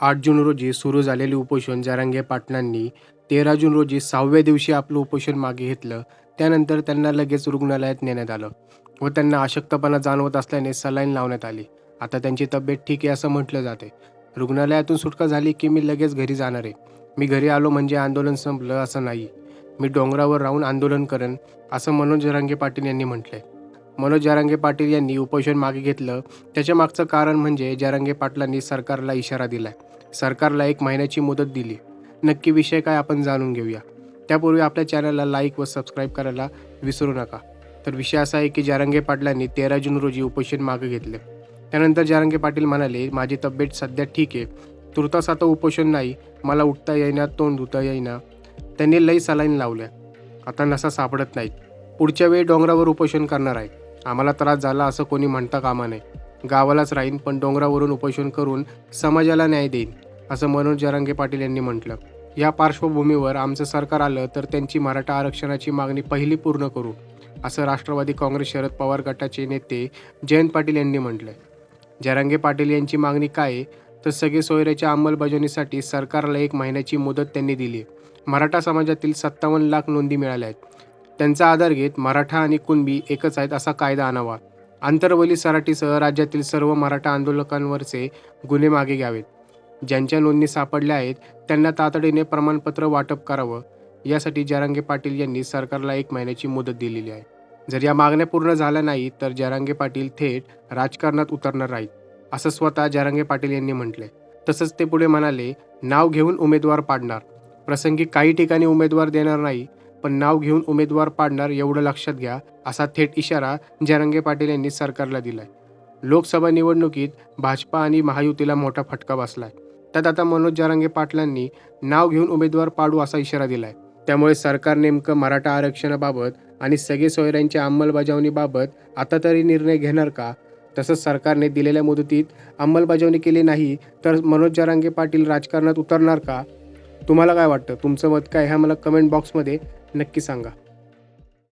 आठ जून रोजी सुरू झालेले उपोषण जरांगे पाटलांनी तेरा जून रोजी सहाव्या दिवशी आपलं उपोषण मागे घेतलं. त्यानंतर त्यांना लगेच रुग्णालयात नेण्यात आलं व त्यांना अशक्तपणा जाणवत असल्याने सलाईन लावण्यात आली. आता त्यांची तब्येत ठीक आहे असं म्हटलं जाते. रुग्णालयातून सुटका झाली की मी लगेच घरी जाणार आहे. मी घरी आलो म्हणजे आंदोलन संपलं असं नाही. मी डोंगरावर राहून आंदोलन करेन असं मनोज जरांगे पाटील यांनी म्हटलंय. मनोज जरांगे पाटील यांनी उपोषण मागे घेतलं. त्याच्या मागचं कारण म्हणजे जारंगे पाटलांनी सरकारला इशारा दिलाय. सरकारला एक महिन्याची मुदत दिली. नक्की विषय काय आपण जाणून घेऊया. त्यापूर्वी आपल्या चॅनलला लाईक व सबस्क्राईब करायला विसरू नका. तर विषय असा आहे की जारंगे पाटलांनी तेरा जून रोजी उपोषण मागे घेतले. त्यानंतर जारंगे पाटील म्हणाले माझी तब्येत सध्या ठीक आहे. तुर्तास आता उपोषण नाही. मला उठता येईना तोंड धुता येईना. त्यांनी लई सलाईन लावल्या. आता नसा सापडत नाहीत. पुढच्या वेळी डोंगरावर उपोषण करणार आहे आम्हाला त्रास झाला असं कोणी म्हणता कामा नाही गावालाच राहीन पण डोंगरावरून उपोषण करून समाजाला न्याय देईन असं मनोज जरांगे पाटील यांनी म्हटलं. या पार्श्वभूमीवर आमचं सरकार आलं तर त्यांची मराठा आरक्षणाची मागणी पहिली पूर्ण करू असं राष्ट्रवादी काँग्रेस शरद पवार गटाचे नेते जयंत पाटील यांनी म्हटलंय. जरांगे पाटील यांची मागणी काय? तर सगळे सोयऱ्याच्या अंमलबजावणीसाठी सरकारला एक महिन्याची मुदत त्यांनी दिली आहे मराठा समाजातील सत्तावन्न लाख नोंदी मिळाल्या आहेत. त्यांचा आधार घेत मराठा आणि कुणबी एकच आहेत असा कायदा आणावा. आंतरवली सराटीसह राज्यातील सर्व मराठा आंदोलकांवरचे गुन्हे मागे घ्यावेत. ज्यांच्या नोंदणी सापडल्या आहेत त्यांना तातडीने प्रमाणपत्र वाटप करावं. यासाठी जरांगे पाटील यांनी सरकारला एक महिन्याची मुदत दिलेली आहे. जर या मागण्या पूर्ण झाल्या नाही तर जरांगे पाटील थेट राजकारणात उतरणार नाहीत असं स्वतः जरांगे पाटील यांनी म्हटले तसंच ते पुढे म्हणाले नाव घेऊन उमेदवार पाडणार. प्रसंगी काही ठिकाणी उमेदवार देणार नाही पण नाव घेऊन उमेदवार पाडणार एवढं लक्षात घ्या असा थेट इशारा जरांगे पाटील यांनी सरकारला दिलाय. लोकसभा निवडणुकीत भाजपा आणि महायुतीला मोठा फटका बसलाय. त्यात आता मनोज जरांगे पाटलांनी नाव घेऊन उमेदवार पाडू असा इशारा दिलाय. त्यामुळे सरकार नेमकं मराठा आरक्षणाबाबत आणि सगळे सोयऱ्यांच्या अंमलबजावणीबाबत आता तरी निर्णय घेणार का? तसंच सरकारने दिलेल्या मुदतीत अंमलबजावणी केली नाही तर मनोज जरांगे पाटील राजकारणात उतरणार का? तुम्हाला काय वाटतं? तुमचं मत काय ह्या मला कमेंट बॉक्समध्ये नक्की सांगा.